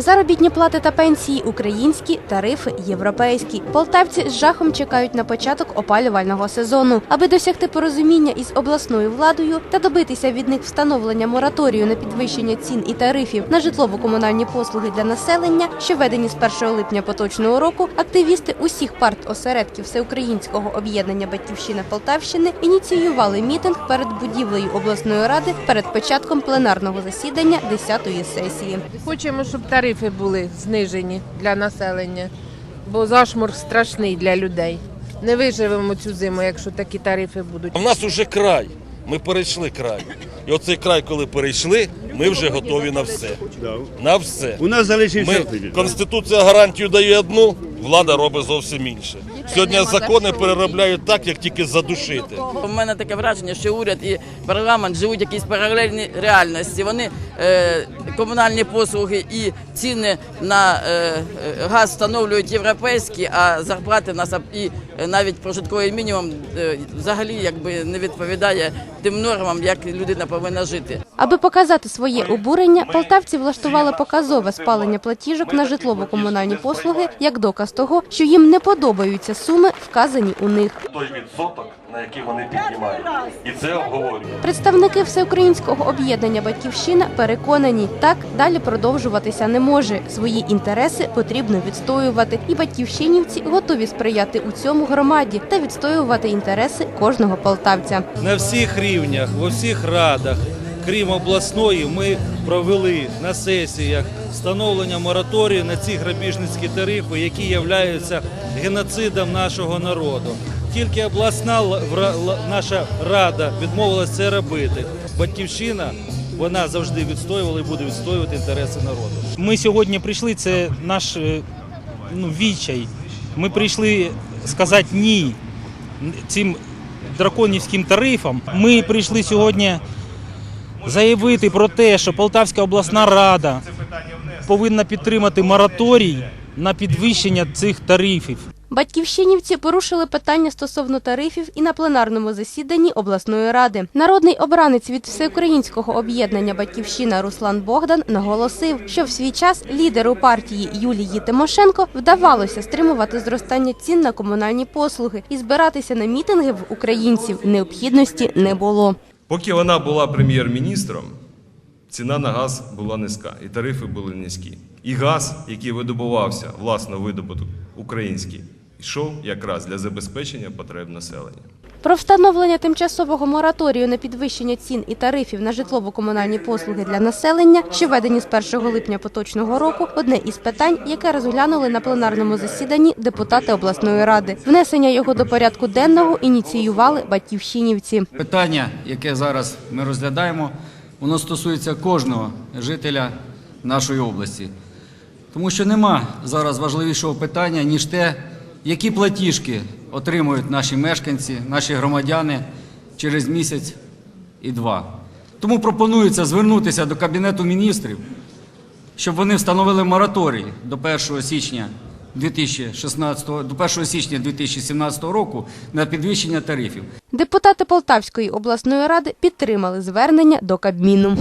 Заробітні плати та пенсії українські, тарифи європейські. Полтавці з жахом чекають на початок опалювального сезону, аби досягти порозуміння із обласною владою та добитися від них встановлення мораторію на підвищення цін і тарифів на житлово-комунальні послуги для населення, що введені з 1 липня поточного року. Активісти усіх парт осередків Всеукраїнського об'єднання Батьківщина Полтавщини ініціювали мітинг перед будівлею обласної ради перед початком пленарного засідання 10-ї сесії. Хочемо, щоб тарифи були знижені для населення, бо зашморг страшний для людей. Не виживемо цю зиму, якщо такі тарифи будуть. У нас уже край. Ми перейшли край. І оцей край, коли перейшли, ми вже готові на все. На все. У нас залишився Ми. Конституція гарантію дає одну, влада робить зовсім інше. Сьогодні закони переробляють так, як тільки задушити. У мене таке враження, що уряд і парламент живуть в якійсь паралельній реальності. Вони е, комунальні послуги і ціни на е, е, газ встановлюють європейські, а зарплати нас і навіть прожитковий мінімум е, взагалі якби не відповідає тим нормам, як людина повинна жити. Аби показати своє обурення, полтавці влаштували показове спалення платіжок на житлово-комунальні послуги як доказ того, що їм не подобаються суми, вказані у них. Той відсоток, на який вони піднімають. І це обговорюють. Представники всеукраїнського об'єднання Батьківщина переконані, так далі продовжуватися не може. Свої інтереси потрібно відстоювати, і батьківщинівці готові сприяти у цьому громаді та відстоювати інтереси кожного полтавця. на всіх рівнях, во всіх радах, крім обласної, ми провели на сесіях встановлення мораторію на ці грабіжницькі тарифи, які являються геноцидом нашого народу. Тільки обласна наша рада відмовилася це робити. Батьківщина вона завжди відстоювала і буде відстоювати інтереси народу. Ми сьогодні прийшли. Це наш е, ну, відчай. Ми прийшли сказати ні цим драконівським тарифам. Ми прийшли сьогодні заявити про те, що Полтавська обласна рада повинна підтримати мораторій на підвищення цих тарифів. Батьківщинівці порушили питання стосовно тарифів і на пленарному засіданні обласної ради. Народний обранець від всеукраїнського об'єднання Батьківщина Руслан Богдан наголосив, що в свій час лідеру партії Юлії Тимошенко вдавалося стримувати зростання цін на комунальні послуги і збиратися на мітинги в українців необхідності не було. Поки вона була прем'єр-міністром, ціна на газ була низька, і тарифи були низькі. І газ, який видобувався, власно видобуток український, йшов якраз для забезпечення потреб населення. Про встановлення тимчасового мораторію на підвищення цін і тарифів на житлово-комунальні послуги для населення, що введені з 1 липня поточного року, одне із питань, яке розглянули на пленарному засіданні депутати обласної ради. Внесення його до порядку денного ініціювали батьківщинівці. Питання, яке зараз ми розглядаємо, воно стосується кожного жителя нашої області. Тому що нема зараз важливішого питання, ніж те, які платіжки отримують наші мешканці, наші громадяни через місяць і два. Тому пропонується звернутися до Кабінету міністрів, щоб вони встановили мораторій до 1 січня 2016, до 1 січня 2017 року на підвищення тарифів. Депутати Полтавської обласної ради підтримали звернення до Кабміну.